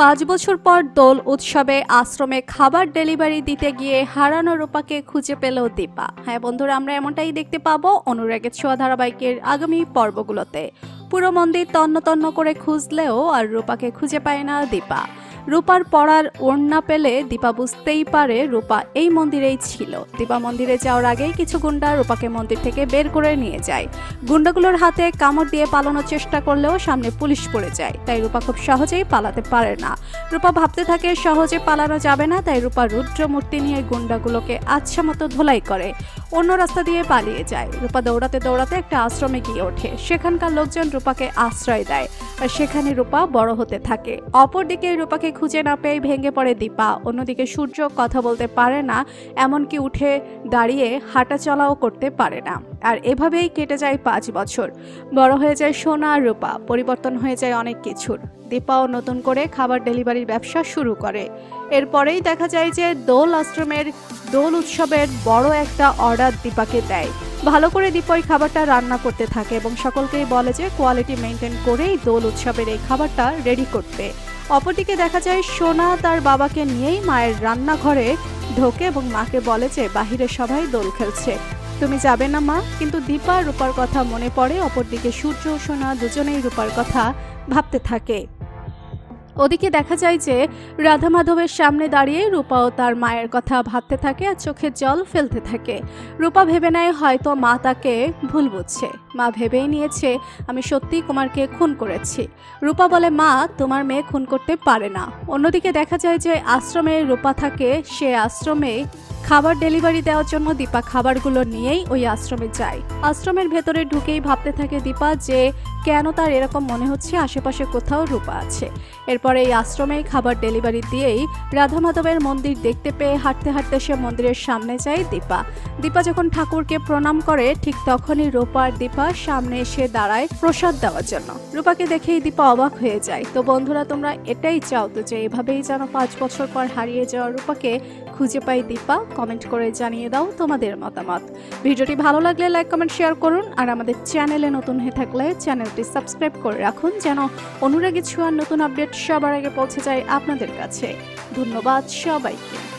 পাঁচ বছর পর দোল উৎসবে আশ্রমে খাবার ডেলিভারি দিতে গিয়ে হারানো রূপাকে খুঁজে পেল দীপা। হ্যাঁ বন্ধুরা, আমরা এমনটাই দেখতে পাবো অনুরাগের ছোঁয়া ধারাবাহিকের আগামী পর্বগুলোতে। পুরো মন্দির তন্ন তন্ন করে খুঁজলেও আর রূপাকে খুঁজে পায় না দীপা। রূপার পড়ার ওড়না পেলে দীপা বুঝতেই পারে রূপা এই মন্দিরেই ছিল। দীপা মন্দিরে যাওয়ার আগেই কিছু গুন্ডা রূপাকে মন্দির থেকে বের করে নিয়ে যায়। গুন্ডাগুলোর হাতে কামড় দিয়ে পালানোর চেষ্টা করলেও সামনে পুলিশ পড়ে যায়, তাই রূপা খুব সহজেই পালাতে পারে না। রূপা ভাবতে থাকে সহজে পালানো যাবে না, তাই রূপা রুদ্র মূর্তি নিয়ে গুন্ডাগুলোকে আচ্ছা মতো ধোলাই করে, অন্য রাস্তা দিয়ে পালিয়ে যায়। রূপা দৌড়াতে দৌড়াতে একটা আশ্রমে গিয়ে ওঠে। সেখানকার লোকজন রূপাকে আশ্রয় দেয়, আর সেখানে রূপা বড় হতে থাকে। অপরদিকে রূপাকে খুঁজে না পেয়ে ভেঙে পড়ে দীপা। অন্যদিকে সূর্য কথা বলতে পারে না, এমনকি উঠে দাঁড়িয়ে হাঁটা চলাও করতে পারে না। আর এভাবেই কেটে যায় পাঁচ বছর। বড় হয়ে যায় সোনা আর রূপা, পরিবর্তন হয়ে যায় অনেক কিছুর। দীপাও নতুন করে খাবার ডেলিভারির ব্যবসা শুরু করে। এরপরেই দেখা যায় যে দোল আশ্রমের দোল উৎসবের বড় একটা অর্ডার দীপাকে দেয়। ভালো করে দীপা খাবারটা রান্না করতে থাকে এবং সকলকেই বলে যে কোয়ালিটি মেনটেন করেই দোল উৎসবের এই খাবারটা রেডি করতে। অপরদিকে দেখা যায় সোনা তার বাবাকে নিয়েই মায়ের রান্নাঘরে ঢোকে এবং মাকে বলে যে বাহিরে সবাই দোল খেলছে। তুমি যাবে না মা, কিন্তু দীপা রূপার কথা মনে পড়ে, অপরদিকে সূর্য, সোনা দুজনেই রূপার কথা ভাবতে থাকে। ওদিকে দেখা যায় যে রাধা মাধবের সামনে দাঁড়িয়ে রূপাও তার মায়ের কথা ভাবতে থাকে আর চোখে জল ফেলতে থাকে। রূপা ভেবে নেয় হয়তো মা তাকে ভুল বুঝছে। মা ভেবেই নিয়েছে, আমি সত্যিই কুমারকে খুন করেছি। রূপা বলে, মা, তোমার মেয়ে খুন করতে পারে না। অন্যদিকে দেখা যায় যে আশ্রমে রূপা থাকে, সে আশ্রমে খাবার ডেলিভারি দেওয়ার জন্য দীপা খাবারগুলো নিয়েই ওই আশ্রমে যায়। আশ্রমের ভেতরে ঢুকেই ভাবতে থাকে দীপা যে কেন তার এরকম মনে হচ্ছে, আশেপাশে কোথাও রূপা আছে। এরপরে এই আশ্রমেই খাবার ডেলিভারি দিয়েই রাধা মাধবের মন্দির দেখতে পেয়ে হাঁটতে হাঁটতে সে মন্দিরের সামনে যায় দীপা। দীপা যখন ঠাকুরকে প্রণাম করে, ঠিক তখনই রূপা আর দীপা সামনে এসে দাঁড়ায় প্রসাদ দেওয়ার জন্য। রূপাকে দেখেই দীপা অবাক হয়ে যায়। তো বন্ধুরা, তোমরা এটাই চাও তো যে এভাবেই যেন পাঁচ বছর পর হারিয়ে যাওয়া রূপাকে খুঁজে পাই দীপা? কমেন্ট করে জানিয়ে দাও তোমাদের মতামত। ভিডিওটি ভালো লাগলে লাইক, কমেন্ট, শেয়ার করুন। আর আমাদের চ্যানেলে নতুন হয়ে থাকলে চ্যানেলটি সাবস্ক্রাইব করে রাখুন যেন অনুরাগী ছোঁয়ার নতুন আপডেট সবার আগে পৌঁছে যায় আপনাদের কাছে। ধন্যবাদ সবাইকে।